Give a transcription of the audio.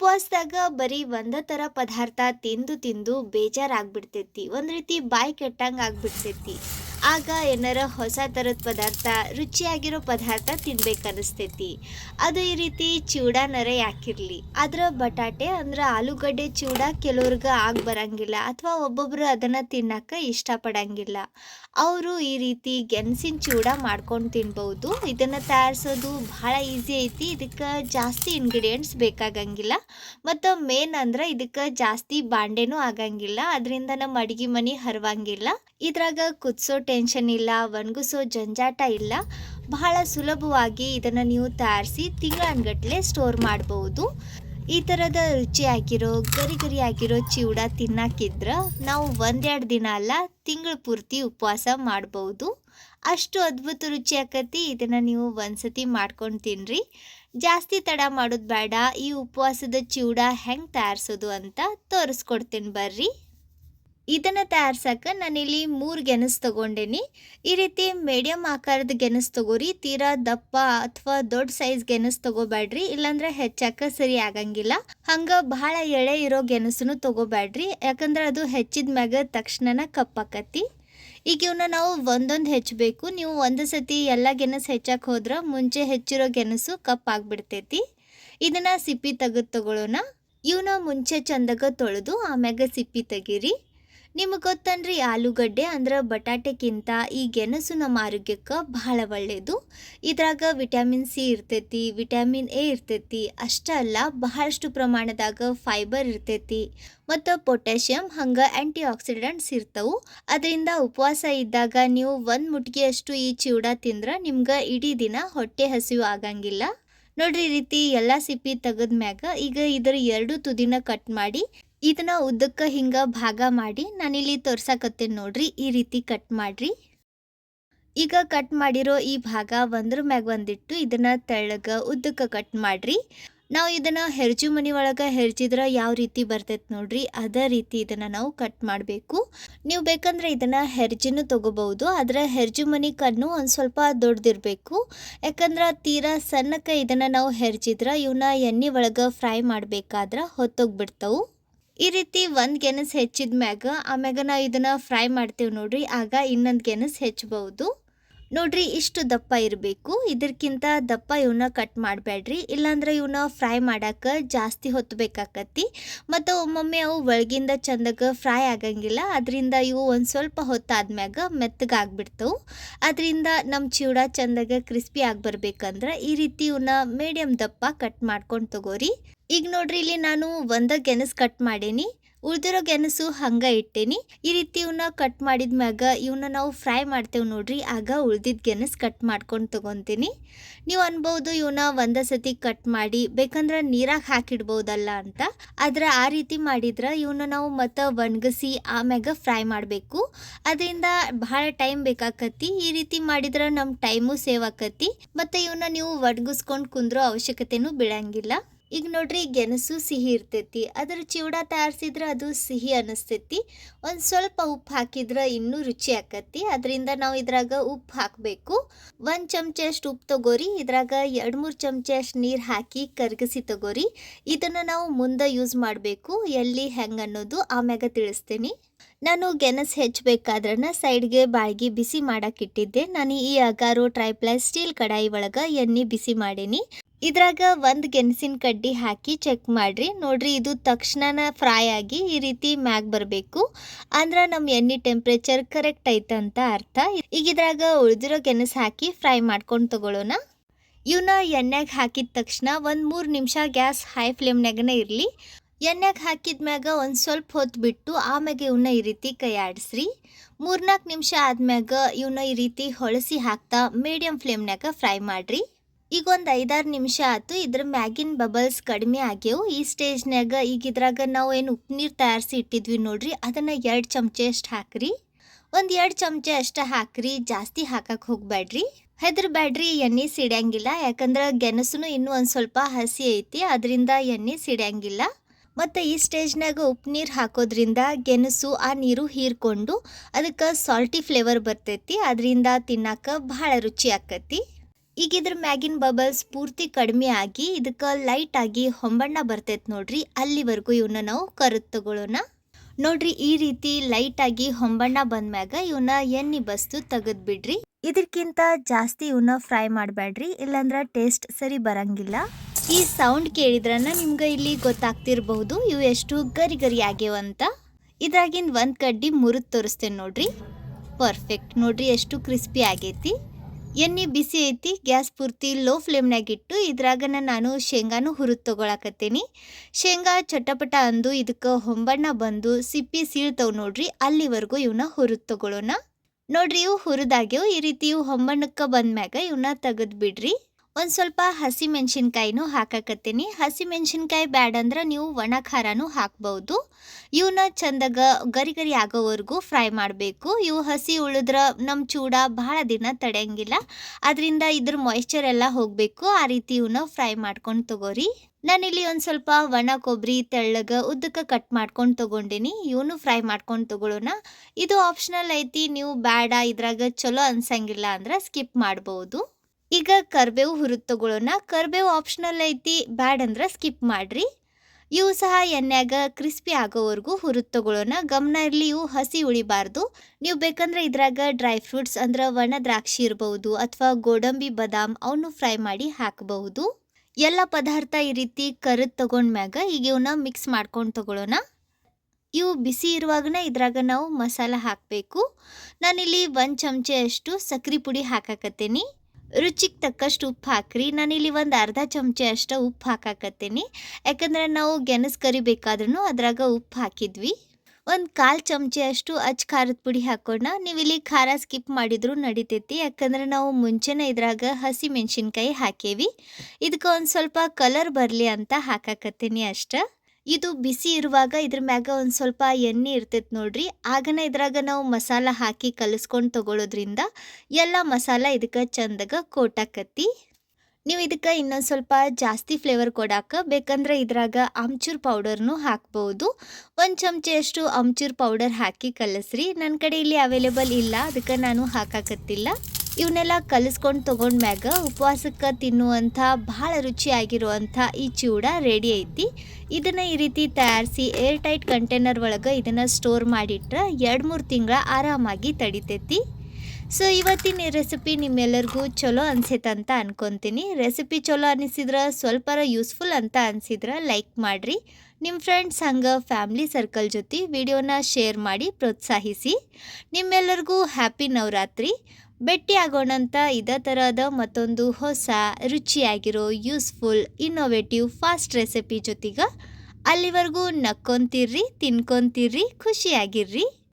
ಉಪವಾಸದಾಗ ಬರೀ ಒಂದ ಥರ ಪದಾರ್ಥ ತಿಂದು ತಿಂದು ಬೇಜಾರಾಗ್ಬಿಡ್ತೈತಿ. ಒಂದು ರೀತಿ ಬಾಯಿ ಕೆಟ್ಟಂಗೆ ಆಗ್ಬಿಡ್ತೈತಿ ಆಗ ಏನಾರ ಹೊಸ ಥರದ ಪದಾರ್ಥ ರುಚಿಯಾಗಿರೋ ಪದಾರ್ಥ ತಿನ್ಬೇಕನ್ನಿಸ್ತೈತಿ. ಅದು ಈ ರೀತಿ ಚೂಡಾನರ ಯಾಕಿರಲಿ. ಆದ್ರೆ ಬಟಾಟೆ ಅಂದ್ರೆ ಆಲೂಗಡ್ಡೆ ಚೂಡ ಕೆಲವ್ರಿಗೆ ಆಗ ಬರಂಗಿಲ್ಲ ಅಥವಾ ಒಬ್ಬೊಬ್ರು ಅದನ್ನು ತಿನ್ನಕ್ಕೆ ಇಷ್ಟಪಡಂಗಿಲ್ಲ. ಅವರು ಈ ರೀತಿ ಗೆಣಸಿನ ಚೂಡ ಮಾಡ್ಕೊಂಡು ತಿನ್ಬಹುದು ಇದನ್ನು ತಯಾರಿಸೋದು ಭಾಳ ಈಸಿ ಐತಿ. ಇದಕ್ಕೆ ಜಾಸ್ತಿ ಇಂಗ್ರೀಡಿಯೆಂಟ್ಸ್ ಬೇಕಾಗಂಗಿಲ್ಲ. ಮತ್ತು ಮೇನ್ ಅಂದ್ರೆ ಇದಕ್ಕೆ ಜಾಸ್ತಿ ಬಾಂಡೆನೂ ಆಗಂಗಿಲ್ಲ. ಅದರಿಂದ ನಮ್ಮ ಅಡಿಗೆ ಮನೆ ಹರವಂಗಿಲ್ಲ. ಇದ್ರಾಗ ಕುದಿಸೋ ಟೆನ್ಷನ್ ಇಲ್ಲ, ಒಣಗಿಸೋ ಜಂಜಾಟ ಇಲ್ಲ. ಬಹಳ ಸುಲಭವಾಗಿ ಇದನ್ನು ನೀವು ತಯಾರಿಸಿ ತಿಂಗಳನ್ಗಟ್ಟಲೆ ಸ್ಟೋರ್ ಮಾಡಬಹುದು ಈ ಥರದ ರುಚಿಯಾಗಿರೋ ಗರಿ ಗರಿ ಆಗಿರೋ ಚಿವಡ ತಿನ್ನಾಕಿದ್ರೆ ನಾವು ಒಂದೆರಡು ದಿನ ಅಲ್ಲ, ತಿಂಗಳ ಪೂರ್ತಿ ಉಪವಾಸ ಮಾಡ್ಬೋದು. ಅಷ್ಟು ಅದ್ಭುತ ರುಚಿ ಆಕತಿ, ಇದನ್ನು ನೀವು ಒಂದ್ಸತಿ ಮಾಡ್ಕೊಂಡು ತಿನ್ನಿರಿ ಜಾಸ್ತಿ ತಡ ಮಾಡೋದು ಬೇಡ, ಈ ಉಪವಾಸದ ಚಿವಡ ಹೆಂಗೆ ತಯಾರಿಸೋದು ಅಂತ ತೋರಿಸ್ಕೊಡ್ತೀನಿ ಬರ್ರಿ. ಇದನ್ನು ತಯಾರ್ಸಕ್ಕೆ ನಾನಿಲ್ಲಿ ಮೂರು ಗೆಣಸು ತಗೊಂಡೇನಿ. ಈ ರೀತಿ ಮೀಡಿಯಮ್ ಆಕಾರದ ಗೆಣಸು ತಗೋರಿ, ತೀರಾ ದಪ್ಪ ಅಥವಾ ದೊಡ್ಡ ಸೈಜ್ ಗೆಣಸು ತಗೋಬೇಡ್ರಿ ಇಲ್ಲಾಂದ್ರೆ ಹೆಚ್ಚಾಕ ಸರಿ ಆಗಂಗಿಲ್ಲ. ಹಂಗೆ ಬಹಳ ಎಳೆ ಇರೋ ಗೆಣಸನ್ನು ತಗೋಬೇಡ್ರಿ ಯಾಕಂದ್ರೆ ಅದು ಹೆಚ್ಚಿದ ಮ್ಯಾಗ ತಕ್ಷಣನ ಕಪ್ಪಾಕತಿ ಈಗ ಇವನ್ನ ನಾವು ಒಂದೊಂದು ಹೆಚ್ಚಬೇಕು, ನೀವು ಒಂದು ಸತಿ ಎಲ್ಲ ಗೆಣಸು ಹೆಚ್ಚಕ್ಕೆ ಹೋದ್ರೆ ಮುಂಚೆ ಹೆಚ್ಚಿರೋ ಗೆಣಸು ಕಪ್ಪಾಗ್ಬಿಡ್ತೈತಿ ಇದನ್ನ ಸಿಪ್ಪಿ ತೆಗೆದು ತಗೊಳ್ಳೋಣ ಇವನ ಮುಂಚೆ ಚಂದಾಗ ತೊಳೆದು ಆಮ್ಯಾಗ ಸಿಪ್ಪಿ ತೆಗೀರಿ. ನಿಮಗೆ ಗೊತ್ತನ್ರಿ, ಆಲೂಗಡ್ಡೆ ಅಂದ್ರೆ ಬಟಾಟೆಕ್ಕಿಂತ ಈ ಗೆಣಸು ನಮ್ಮ ಆರೋಗ್ಯಕ್ಕೆ ಬಹಳ ಒಳ್ಳೆಯದು ಇದ್ರಾಗ ವಿಟಮಿನ್ ಸಿ ಇರ್ತೈತಿ, ವಿಟಮಿನ್ ಎ ಇರ್ತೈತಿ, ಅಷ್ಟೇ ಅಲ್ಲ ಬಹಳಷ್ಟು ಪ್ರಮಾಣದಾಗ ಫೈಬರ್ ಇರ್ತೈತಿ. ಮತ್ತು ಪೊಟ್ಯಾಷಿಯಂ, ಹಂಗೆ ಆ್ಯಂಟಿ ಆಕ್ಸಿಡೆಂಟ್ಸ್ ಇರ್ತವು. ಅದರಿಂದ ಉಪವಾಸ ಇದ್ದಾಗ ನೀವು ಒಂದು ಮುಟ್ಗಿಯಷ್ಟು ಈ ಚಿವಡ ತಿಂದ್ರೆ ನಿಮ್ಗೆ ಇಡೀ ದಿನ ಹೊಟ್ಟೆ ಹಸಿವು ಆಗಂಗಿಲ್ಲ. ನೋಡ್ರಿ ರೀತಿ ಎಲ್ಲ ಸಿಪ್ಪಿ ತೆಗೆದ್ಮ್ಯಾಗ ಈಗ ಇದರ ಎರಡು ತುದಿನ ಕಟ್ ಮಾಡಿ ಇದನ್ನ ಉದ್ದಕ್ಕೆ ಹಿಂಗೆ ಭಾಗ ಮಾಡಿ ನಾನಿಲ್ಲಿ ತೋರ್ಸಕತ್ತೇನೆ ನೋಡ್ರಿ, ಈ ರೀತಿ ಕಟ್ ಮಾಡ್ರಿ. ಈಗ ಕಟ್ ಮಾಡಿರೋ ಈ ಭಾಗ ಒಂದ್ರ ಮ್ಯಾಗ ಒಂದಿಟ್ಟು ಇದನ್ನ ತೆಳ್ಳಗ ಉದ್ದಕ್ಕೆ ಕಟ್ ಮಾಡ್ರಿ. ನಾವು ಇದನ್ನ ಹೆರ್ಜು ಮನಿ ಒಳಗೆ ಹೆರ್ಜಿದ್ರೆ ಯಾವ ರೀತಿ ಬರ್ತೈತೆ ನೋಡ್ರಿ, ಅದೇ ರೀತಿ ಇದನ್ನ ನಾವು ಕಟ್ ಮಾಡಬೇಕು. ನೀವು ಬೇಕಂದ್ರೆ ಇದನ್ನ ಹೆರ್ಜಿನೂ ತಗೋಬಹುದು, ಆದ್ರೆ ಹೆರ್ಜು ಮನಿ ಕಣ್ಣು ಒಂದು ಸ್ವಲ್ಪ ದೊಡ್ಡದಿರಬೇಕು ಯಾಕಂದ್ರೆ ತೀರಾ ಸಣ್ಣಕ್ಕೆ ಇದನ್ನ ನಾವು ಹೆರ್ಜಿದ್ರ ಇವನ್ನ ಎಣ್ಣೆ ಒಳಗೆ ಫ್ರೈ ಮಾಡಬೇಕಾದ್ರೆ ಹೊತ್ತೋಗ್ಬಿಡ್ತಾವು. ಈ ರೀತಿ ಒಂದು ಗೆಣಸು ಹೆಚ್ಚಿದ ಮ್ಯಾಗ ಆಮ್ಯಾಗ ನಾವು ಇದನ್ನು ಫ್ರೈ ಮಾಡ್ತೀವಿ ನೋಡ್ರಿ, ಆಗ ಇನ್ನೊಂದು ಗೆಣಸು ಹೆಚ್ಚಬಹುದು. ನೋಡ್ರಿ, ಇಷ್ಟು ದಪ್ಪ ಇರಬೇಕು. ಇದಕ್ಕಿಂತ ದಪ್ಪ ಇವನ್ನ ಕಟ್ ಮಾಡಬೇಡ್ರಿ ಇಲ್ಲಾಂದ್ರೆ ಇವನ್ನ ಫ್ರೈ ಮಾಡಕ್ಕೆ ಜಾಸ್ತಿ ಹೊತ್ತು ಬೇಕಾಕತಿ ಮತ್ತು ಒಮ್ಮೊಮ್ಮೆ ಅವು ಒಳಗಿಂದ ಚಂದಗೆ ಫ್ರೈ ಆಗಂಗಿಲ್ಲ. ಅದರಿಂದ ಇವು ಒಂದು ಸ್ವಲ್ಪ ಹೊತ್ತಾದ್ಮ್ಯಾಗ ಮೆತ್ತಗಾಗ್ಬಿಡ್ತವು ಅದರಿಂದ ನಮ್ಮ ಚಿವಡ ಚಂದಾಗ ಕ್ರಿಸ್ಪಿ ಆಗಿ ಬರಬೇಕಂದ್ರೆ ಈ ರೀತಿ ಇವನ್ನ ಮೀಡಿಯಮ್ ದಪ್ಪ ಕಟ್ ಮಾಡ್ಕೊಂಡು ತಗೋರಿ. ಈಗ ನೋಡ್ರಿ, ಇಲ್ಲಿ ನಾನು ಒಂದ ಗೆಣಸು ಕಟ್ ಮಾಡೇನಿ, ಉಳ್ದಿರೋ ಗೆಣಸು ಹಂಗ ಇಟ್ಟೇನಿ. ಈ ರೀತಿ ಇವನ್ನ ಕಟ್ ಮಾಡಿದ ಮ್ಯಾಗ ಇವನ್ನ ನಾವು ಫ್ರೈ ಮಾಡ್ತೇವೆ ನೋಡ್ರಿ, ಆಗ ಉಳ್ದಿದ್ ಗೆಣಸು ಕಟ್ ಮಾಡ್ಕೊಂಡು ತಗೊಂತೀನಿ. ನೀವು ಅನ್ಬೋದು ಇವನ್ನ ಒಂದ ಸತಿ ಕಟ್ ಮಾಡಿ, ಬೇಕಂದ್ರೆ ನೀರಾಗ ಹಾಕಿಡ್ಬೋದಲ್ಲ ಅಂತ. ಆದ್ರೆ ಆ ರೀತಿ ಮಾಡಿದ್ರೆ ಇವನ್ನ ನಾವು ಮತ್ತೆ ಒಣಗಿಸಿ ಆಮ್ಯಾಗ ಫ್ರೈ ಮಾಡಬೇಕು. ಅದರಿಂದ ಬಹಳ ಟೈಮ್ ಬೇಕಾಕತಿ. ಈ ರೀತಿ ಮಾಡಿದ್ರೆ ನಮ್ಮ ಟೈಮು ಸೇವ್ ಆಕತಿ. ಮತ್ತೆ ಇವನ್ನ ನೀವು ಒಣಗಿಸ್ಕೊಂಡು ಕುಂದ್ರೋ ಅವಶ್ಯಕತೆನೂ ಬೀಳಂಗಿಲ್ಲ. ಈಗ ನೋಡ್ರಿ ಗೆಣಸು ಸಿಹಿ ಇರ್ತೈತಿ. ಅದರ ಚಿವಡ ತಯಾರಿಸಿದ್ರೆ ಅದು ಸಿಹಿ ಅನಿಸ್ತೈತಿ. ಒಂದು ಸ್ವಲ್ಪ ಉಪ್ಪು ಹಾಕಿದ್ರೆ ಇನ್ನೂ ರುಚಿ ಆಕತಿ. ಅದರಿಂದ ನಾವು ಇದ್ರಾಗ ಉಪ್ಪು ಹಾಕಬೇಕು. ಒಂದು ಚಮಚ ಅಷ್ಟು ಉಪ್ಪು ತಗೋರಿ. ಇದ್ರಾಗ ಎರಡು ಮೂರು ಚಮಚ ಅಷ್ಟು ನೀರು ಹಾಕಿ ಕರಗಿಸಿ ತಗೋರಿ. ಇದನ್ನು ನಾವು ಮುಂದೆ ಯೂಸ್ ಮಾಡಬೇಕು. ಎಲ್ಲಿ, ಹೆಂಗೆ ಅನ್ನೋದು ಆಮ್ಯಾಗ ತಿಳಿಸ್ತೀನಿ. ನಾನು ಗೆಣಸು ಹೆಚ್ಚಬೇಕಾದ್ರನ ಸೈಡ್ಗೆ ಬಾಳ್ಗಿ ಬಿಸಿ ಮಾಡಕ್ಕೆ ಇಟ್ಟಿದ್ದೆ. ನಾನು ಈ ಅಗಾರು ಟ್ರೈಪ್ಲೈ ಸ್ಟೀಲ್ ಕಡಾಯಿ ಒಳಗೆ ಎಣ್ಣೆ ಬಿಸಿ ಮಾಡೀನಿ. ಇದ್ರಾಗ ಒಂದು ಗೆಣಸಿನ ಕಡ್ಡಿ ಹಾಕಿ ಚೆಕ್ ಮಾಡಿರಿ. ನೋಡ್ರಿ ಇದು ತಕ್ಷಣನ ಫ್ರೈ ಆಗಿ ಈ ರೀತಿ ಮ್ಯಾಗ್ ಬರಬೇಕು. ಅಂದ್ರೆ ನಮ್ಮ ಎಣ್ಣೆ ಟೆಂಪ್ರೇಚರ್ ಕರೆಕ್ಟ್ ಐತಂತ ಅರ್ಥ. ಈಗ ಇದ್ರಾಗ ಉಳಿದಿರೋ ಗೆಣಸು ಹಾಕಿ ಫ್ರೈ ಮಾಡ್ಕೊಂಡು ತಗೊಳ್ಳೋಣ ಇವನ್ನ ಎಣ್ಣೆಗೆ ಹಾಕಿದ ತಕ್ಷಣ ಒಂದು ಮೂರು ನಿಮಿಷ ಗ್ಯಾಸ್ ಹೈ ಫ್ಲೇಮ್ನಾಗನೇ ಇರಲಿ. ಎಣ್ಣೆಗೆ ಹಾಕಿದ್ಮ್ಯಾಗ ಒಂದು ಸ್ವಲ್ಪ ಹೊತ್ತು ಬಿಟ್ಟು ಆಮ್ಯಾಗ ಇವನ್ನ ಈ ರೀತಿ ಕೈ ಆಡಿಸ್ರಿ ಮೂರ್ನಾಲ್ಕು ನಿಮಿಷ ಆದ್ಮ್ಯಾಗ ಇವನ್ನ ಈ ರೀತಿ ಹೊಳಸಿ ಹಾಕ್ತಾ ಮೀಡಿಯಂ ಫ್ಲೇಮ್ನಾಗ ಫ್ರೈ ಮಾಡ್ರಿ. ಈಗ ಒಂದು ಐದಾರು ನಿಮಿಷ ಆಯ್ತು. ಇದ್ರ ಮ್ಯಾಗಿನ ಬಬಲ್ಸ್ ಕಡಿಮೆ ಆಗ್ಯವು. ಈ ಸ್ಟೇಜ್ನಾಗ ಈಗ ಇದ್ರಾಗ ನಾವು ಏನು ಉಪ್ಪು ನೀರು ತಯಾರಿಸಿ ಇಟ್ಟಿದ್ವಿ ನೋಡ್ರಿ. ಅದನ್ನು ಎರಡು ಚಮಚ ಅಷ್ಟು ಹಾಕ್ರಿ. ಒಂದು ಎರಡು ಚಮಚ ಅಷ್ಟು ಹಾಕ್ರಿ. ಜಾಸ್ತಿ ಹಾಕಕ್ಕೆ ಹೋಗ್ಬೇಡ್ರಿ ಹೆದರ್ಬೇಡ್ರಿ ಎಣ್ಣೆ ಸಿಡ್ಯಾಂಗಿಲ್ಲ. ಯಾಕಂದ್ರೆ ಗೆಣಸು ಇನ್ನೂ ಒಂದು ಸ್ವಲ್ಪ ಹಸಿ ಐತಿ. ಅದರಿಂದ ಎಣ್ಣೆ ಸಿಡ್ಯಾಂಗಿಲ್ಲ. ಮತ್ತು ಈ ಸ್ಟೇಜ್ನಾಗ ಉಪ್ಪು ನೀರು ಹಾಕೋದ್ರಿಂದ ಗೆಣಸು ಆ ನೀರು ಹೀರ್ಕೊಂಡು ಅದಕ್ಕೆ ಸಾಲ್ಟಿ ಫ್ಲೇವರ್ ಬರ್ತೈತಿ. ಅದರಿಂದ ತಿನ್ನಕ್ಕೆ ಭಾಳ ರುಚಿ ಆಕತಿ. ಈಗ ಇದ್ರ ಮ್ಯಾಗಿನ ಬಬಲ್ಸ್ ಪೂರ್ತಿ ಕಡಿಮೆ ಆಗಿ ಇದಕ್ಕೆ ಲೈಟ್ ಆಗಿ ಹೊಂಬಣ್ಣ ಬರ್ತೈತೆ ನೋಡ್ರಿ. ಅಲ್ಲಿವರೆಗೂ ಇವನ್ನ ನಾವು ಕರೆದು ತಗೊಳ್ಳೋಣ ನೋಡ್ರಿ, ಈ ರೀತಿ ಲೈಟ್ ಆಗಿ ಹೊಂಬಣ್ಣ ಬಂದ್ಮ್ಯಾಗ ಇವನ್ನ ಎಣ್ಣೆ ಬಸ್ತು ತೆಗೆದು ಬಿಡ್ರಿ. ಇದಕ್ಕಿಂತ ಜಾಸ್ತಿ ಇವನ್ನ ಫ್ರೈ ಮಾಡಬೇಡ್ರಿ ಇಲ್ಲಾಂದ್ರೆ ಟೇಸ್ಟ್ ಸರಿ ಬರಂಗಿಲ್ಲ. ಈ ಸೌಂಡ್ ಕೇಳಿದ್ರನ ನಿಮ್ಗೆ ಇಲ್ಲಿ ಗೊತ್ತಾಗ್ತಿರ್ಬಹುದು, ಇವು ಎಷ್ಟು ಗರಿ ಗರಿ ಆಗ್ಯಾವಂತ ಇದ್ರಾಗಿಂದ ಒಂದ್ ಕಡ್ಡಿ ಮುರಿದ್ ತೋರಿಸ್ತೇನೆ ನೋಡ್ರಿ. ಪರ್ಫೆಕ್ಟ್ ನೋಡ್ರಿ, ಎಷ್ಟು ಕ್ರಿಸ್ಪಿ ಆಗೈತಿ. ಎಣ್ಣೆ ಬಿಸಿ ಐತಿ, ಗ್ಯಾಸ್ ಪೂರ್ತಿ ಲೋ ಫ್ಲೇಮ್ನಾಗ ಇಟ್ಟು ಇದ್ರಾಗನ ನಾನು ಶೇಂಗಾನು ಹುರಿದು ತೊಗೊಳಕತ್ತೀನಿ. ಶೇಂಗಾ ಚಟಪಟ ಅಂದು ಇದಕ್ಕೆ ಹೊಂಬಣ್ಣ ಬಂದು ಸಿಪ್ಪಿ ಸೀಳ್ತವೆ ನೋಡ್ರಿ, ಅಲ್ಲಿವರೆಗೂ ಇವನ್ನ ಹುರಿದು ತಗೊಳ್ಳೋಣ ನೋಡ್ರಿ ಇವು ಹುರಿದಾಗ್ಯವು, ಈ ರೀತಿ ಇವು ಹೊಂಬಣ್ಣಕ್ಕೆ ಬಂದ್ಮ್ಯಾಗ ಇವನ್ನ ತೆಗೆದು ಬಿಡ್ರಿ ಒಂದು ಸ್ವಲ್ಪ ಹಸಿ ಮೆಣಸಿನ್ಕಾಯಿನೂ ಹಾಕಕತ್ತೀನಿ. ಹಸಿ ಮೆಣಸಿನ್ಕಾಯಿ ಬ್ಯಾಡ್ ಅಂದ್ರೆ ನೀವು ಒಣ ಖಾರನೂ ಹಾಕ್ಬೋದು. ಇವನ್ನ ಚಂದಾಗ ಗರಿ ಗರಿ ಆಗೋವರೆಗೂ ಫ್ರೈ ಮಾಡಬೇಕು. ಇವು ಹಸಿ ಉಳಿದ್ರೆ ನಮ್ಮ ಚೂಡ ಭಾಳ ದಿನ ತಡೆಯಂಗಿಲ್ಲ. ಅದರಿಂದ ಇದ್ರ ಮಾಯಿಶ್ಚರ್ ಎಲ್ಲ ಹೋಗಬೇಕು. ಆ ರೀತಿ ಇವನ್ನ ಫ್ರೈ ಮಾಡ್ಕೊಂಡು ತಗೋರಿ. ನಾನಿಲ್ಲಿ ಒಂದು ಸ್ವಲ್ಪ ಒಣ ಕೊಬ್ಬರಿ ತೆಳ್ಳಗ ಉದ್ದಕ್ಕೆ ಕಟ್ ಮಾಡ್ಕೊಂಡು ತೊಗೊಂಡಿನಿ. ಇವನು ಫ್ರೈ ಮಾಡ್ಕೊಂಡು ತೊಗೊಳ್ಳೋಣ ಇದು ಆಪ್ಷನಲ್ ಐತಿ. ನೀವು ಬ್ಯಾಡ, ಇದ್ರಾಗ ಚಲೋ ಅನ್ಸಂಗಿಲ್ಲ ಅಂದ್ರೆ ಸ್ಕಿಪ್ ಮಾಡ್ಬೋದು. ಈಗ ಕರ್ಬೇವು ಹುರಿದು ತಗೊಳ್ಳೋಣ ಕರ್ಬೇವು ಆಪ್ಷನಲ್ ಐತಿ, ಬ್ಯಾಡ್ ಅಂದ್ರೆ ಸ್ಕಿಪ್ ಮಾಡ್ರಿ. ಇವು ಸಹ ಎಣ್ಣೆಗ ಕ್ರಿಸ್ಪಿ ಆಗೋವರೆಗೂ ಹುರಿದು ತಗೊಳ್ಳೋಣ ಗಮನ ಇರಲಿ, ಇವು ಹಸಿ ಉಳಿಬಾರ್ದು. ನೀವು ಬೇಕಂದ್ರೆ ಇದ್ರಾಗ ಡ್ರೈ ಫ್ರೂಟ್ಸ್ ಅಂದ್ರೆ ಒಣ ದ್ರಾಕ್ಷಿ ಇರಬಹುದು ಅಥವಾ ಗೋಡಂಬಿ, ಬಾದಾಮ್ ಅವನ್ನು ಫ್ರೈ ಮಾಡಿ ಹಾಕಬಹುದು. ಎಲ್ಲ ಪದಾರ್ಥ ಈ ರೀತಿ ಕರಿದು ತಗೊಂಡ್ಮ್ಯಾಗ ಈಗ ಇವನ್ನ ಮಿಕ್ಸ್ ಮಾಡ್ಕೊಂಡು ತಗೊಳ್ಳೋಣ ಇವು ಬಿಸಿ ಇರುವಾಗನೇ ಇದ್ರಾಗ ನಾವು ಮಸಾಲ ಹಾಕಬೇಕು. ನಾನಿಲ್ಲಿ ಒಂದು ಚಮಚೆಯಷ್ಟು ಸಕ್ರೆ ಪುಡಿ ಹಾಕಾಕತ್ತೀನಿ. ರುಚಿಗೆ ತಕ್ಕಷ್ಟು ಉಪ್ಪು ಹಾಕ್ರಿ. ನಾನಿಲ್ಲಿ ಒಂದು ಅರ್ಧ ಚಮಚೆ ಅಷ್ಟು ಉಪ್ಪು ಹಾಕಾಕತ್ತೀನಿ. ಯಾಕಂದ್ರೆ ನಾವು ಗೆಣಸು ಕರಿಬೇಕಾದ್ರೂ ಅದ್ರಾಗ ಉಪ್ಪು ಹಾಕಿದ್ವಿ. ಒಂದು ಕಾಲು ಚಮಚೆ ಅಷ್ಟು ಅಚ್ಚ ಖಾರದ ಪುಡಿ ಹಾಕೋಣ. ನೀವಿಲ್ಲಿ ಖಾರ ಸ್ಕಿಪ್ ಮಾಡಿದ್ರು ನಡಿತೈತಿ. ಯಾಕಂದ್ರೆ ನಾವು ಮುಂಚೆನೇ ಇದ್ರಾಗ ಹಸಿ ಮೆಣಸಿನ್ಕಾಯಿ ಹಾಕೇವಿ. ಇದಕ್ಕೆ ಒಂದು ಸ್ವಲ್ಪ ಕಲರ್ ಬರಲಿ ಅಂತ ಹಾಕಾಕತ್ತೀನಿ ಅಷ್ಟೇ. ಇದು ಬಿಸಿ ಇರುವಾಗ ಇದ್ರ ಮ್ಯಾಗ ಒಂದು ಸ್ವಲ್ಪ ಎಣ್ಣೆ ಇರ್ತೈತೆ ನೋಡ್ರಿ. ಆಗನ ಇದ್ರಾಗ ನಾವು ಮಸಾಲ ಹಾಕಿ ಕಲಿಸ್ಕೊಂಡು ತಗೊಳ್ಳೋದ್ರಿಂದ ಎಲ್ಲ ಮಸಾಲ ಇದಕ್ಕೆ ಚಂದಾಗ ಕೋಟಾಕತ್ತಿ. ನೀವು ಇದಕ್ಕೆ ಇನ್ನೊಂದು ಸ್ವಲ್ಪ ಜಾಸ್ತಿ ಫ್ಲೇವರ್ ಕೊಡಾಕ ಬೇಕಂದ್ರೆ ಇದ್ರಾಗ ಆಮ್ಚೂರ್ ಪೌಡರ್ನು ಹಾಕ್ಬೋದು. ಒಂದು ಚಮಚೆಯಷ್ಟು ಆಮ್ಚೂರ್ ಪೌಡರ್ ಹಾಕಿ ಕಲಸ್ರಿ. ನನ್ನ ಕಡೆ ಇಲ್ಲಿ ಅವೈಲೇಬಲ್ ಇಲ್ಲ, ಅದಕ್ಕೆ ನಾನು ಹಾಕಾಕತ್ತಿಲ್ಲ. ಇವನ್ನೆಲ್ಲ ಕಲಿಸ್ಕೊಂಡು ತೊಗೊಂಡ್ಮ್ಯಾಗ ಉಪವಾಸಕ್ಕೆ ತಿನ್ನುವಂಥ ಭಾಳ ರುಚಿಯಾಗಿರುವಂಥ ಈ ಚೂಡ ರೆಡಿ ಐತಿ. ಇದನ್ನು ಈ ರೀತಿ ತಯಾರಿಸಿ ಏರ್ ಟೈಟ್ ಕಂಟೈನರ್ ಒಳಗೆ ಇದನ್ನು ಸ್ಟೋರ್ ಮಾಡಿಟ್ರೆ ಎರಡು ಮೂರು ತಿಂಗಳ ಆರಾಮಾಗಿ ತಡಿತೈತಿ. ಸೊ, ಇವತ್ತಿನ ರೆಸಿಪಿ ನಿಮ್ಮೆಲ್ಲರಿಗೂ ಚಲೋ ಅನ್ಸೈತೆ ಅಂತ ಅನ್ಕೊತೀನಿ. ರೆಸಿಪಿ ಚಲೋ ಅನಿಸಿದ್ರೆ ಸ್ವಲ್ಪರ ಯೂಸ್ಫುಲ್ ಅಂತ ಅನಿಸಿದ್ರೆ ಲೈಕ್ ಮಾಡಿರಿ. ನಿಮ್ಮ ಫ್ರೆಂಡ್ಸ್ ಹಂಗೆ ಫ್ಯಾಮ್ಲಿ ಸರ್ಕಲ್ ಜೊತೆ ವಿಡಿಯೋನ ಶೇರ್ ಮಾಡಿ ಪ್ರೋತ್ಸಾಹಿಸಿ. ನಿಮ್ಮೆಲ್ಲರಿಗೂ ಹ್ಯಾಪಿ ನವರಾತ್ರಿ. ಭೇಟಿ ಆಗೋಣಂತ ಇದೇ ಥರದ ಮತ್ತೊಂದು ಹೊಸ ರುಚಿಯಾಗಿರೋ ಯೂಸ್ಫುಲ್ ಇನ್ನೋವೇಟಿವ್ ಫಾಸ್ಟ್ ರೆಸಿಪಿ ಜೊತೆಗೆ ಅಲ್ಲಿವರೆಗೂ ನಕ್ಕೊಂತಿರ್ರಿ, ತಿನ್ಕೊಂತಿರ್ರಿ, ಖುಷಿಯಾಗಿರ್ರಿ.